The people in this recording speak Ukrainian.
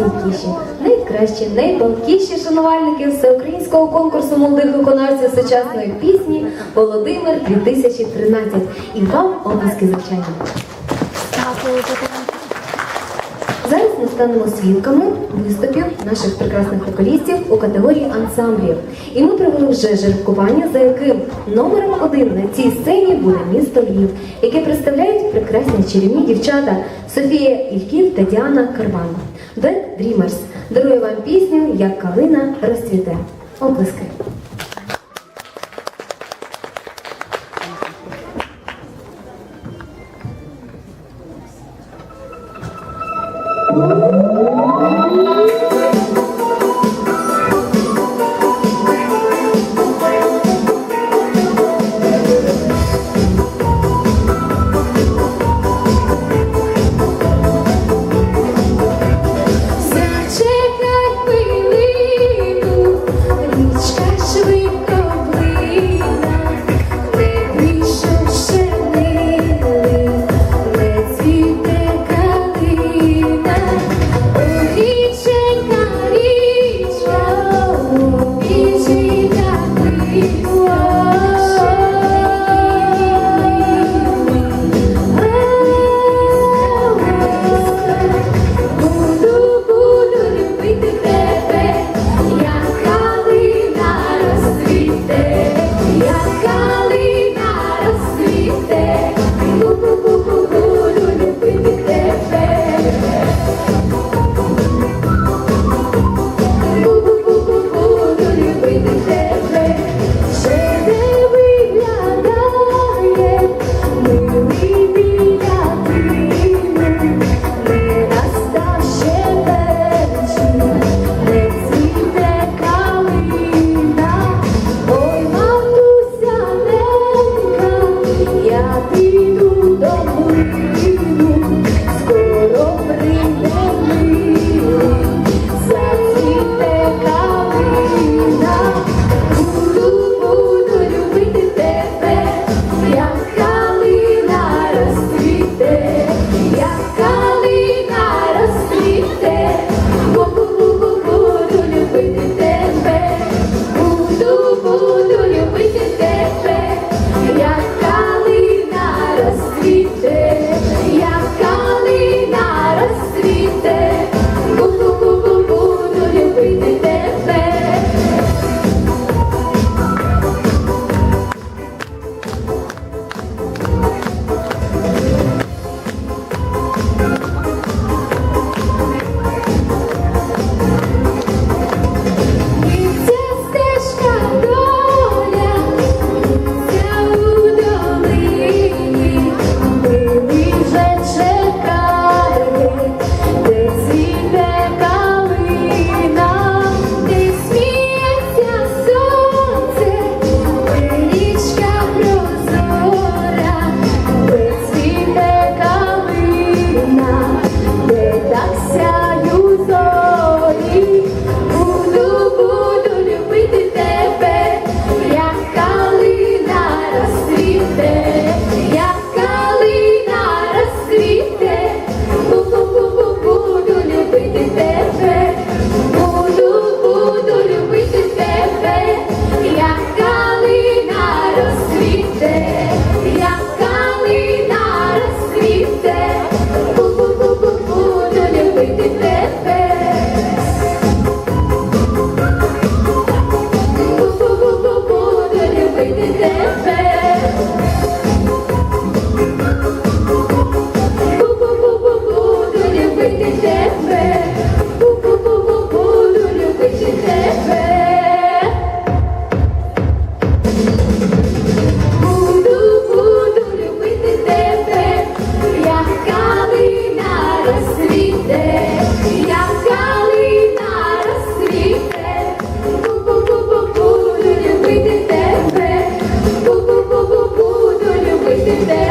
найстійкіші, найкращі, найпалкіші шанувальники всеукраїнського конкурсу молодих виконавців сучасної пісні Володимир 2013. І вам обласки звичайно. Зараз ми станемо свідками виступів наших прекрасних вокалістів у категорії ансамблів. І ми провели вже жеребкування, за яким номером один на цій сцені буде місто Львів, яке представляють прекрасні чарівні дівчата Софія Ільків та Діана Карван. Дует Dreamers дарує вам пісню Як калина розцвіте. Оплески. Yeah. there.